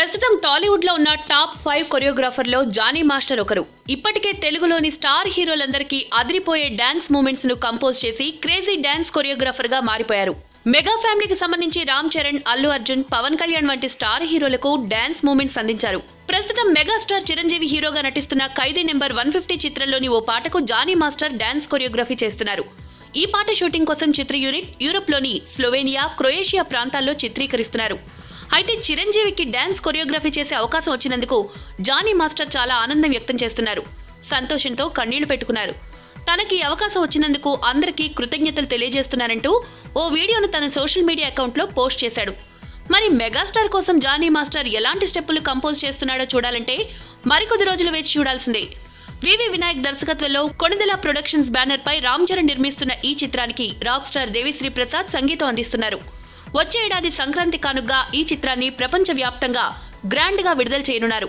ప్రస్తుతం టాలీవుడ్లో ఉన్న టాప్ ఫైవ్ కొరియోగ్రాఫర్లో జానీ మాస్టర్ ఒకరు. ఇప్పటికే తెలుగులోని స్టార్ హీరోలందరికీ అదిరిపోయే డాన్స్ మూమెంట్స్ను కంపోజ్ చేసి క్రేజీ డాన్స్ కొరియోగ్రాఫర్గా మారిపోయారు. మెగా ఫ్యామిలీకి సంబంధించి రామ్ చరణ్ అల్లు అర్జున్ పవన్ కళ్యాణ్ వంటి స్టార్ హీరోలకు డాన్స్ మూమెంట్స్ అందించారు. ప్రస్తుతం మెగాస్టార్ చిరంజీవి హీరోగా నటిస్తున్న ఖైదీ నెంబర్ వన్ ఫిఫ్టీ చిత్రంలోని ఓ పాటకు జానీ మాస్టర్ డాన్స్ కొరియోగ్రఫీ చేస్తున్నారు. ఈ పాట షూటింగ్ కోసం చిత్ర యూనిట్ యూరోప్లోని స్లోవేనియా క్రొయేషియా ప్రాంతాల్లో చిత్రీకరిస్తున్నారు. అయితే చిరంజీవికి డాన్స్ కొరియోగ్రఫీ చేసే అవకాశం వచ్చినందుకు జానీ మాస్టర్ చాలా ఆనందం వ్యక్తం చేస్తున్నారు. సంతోషంతో కన్నీళ్ళు పెట్టుకున్నారు. తనకి అవకాశం వచ్చినందుకు అందరికీ కృతజ్ఞతలు తెలియజేస్తున్నారంటూ ఓ వీడియోను తన సోషల్ మీడియా అకౌంట్లో పోస్ట్ చేశాడు. మరి మెగాస్టార్ కోసం జానీ మాస్టర్ ఎలాంటి స్టెప్పులు కంపోజ్ చేస్తున్నాడో చూడాలంటే మరికొద్ది రోజులు వేచి చూడాల్సిందే. వివి వినాయక్ దర్శకత్వంలో కొణిదెల ప్రొడక్షన్స్ బ్యానర్ పై రామ్ చరణ్ నిర్మిస్తున్న ఈ చిత్రానికి రాక్ స్టార్ దేవిశ్రీ ప్రసాద్ సంగీతం అందిస్తున్నారు. వచ్చే ఏడాది సంక్రాంతి కానుగ్గా ఈ చిత్రాన్ని ప్రపంచవ్యాప్తంగా గ్రాండ్గా విడుదల చేయనున్నారు.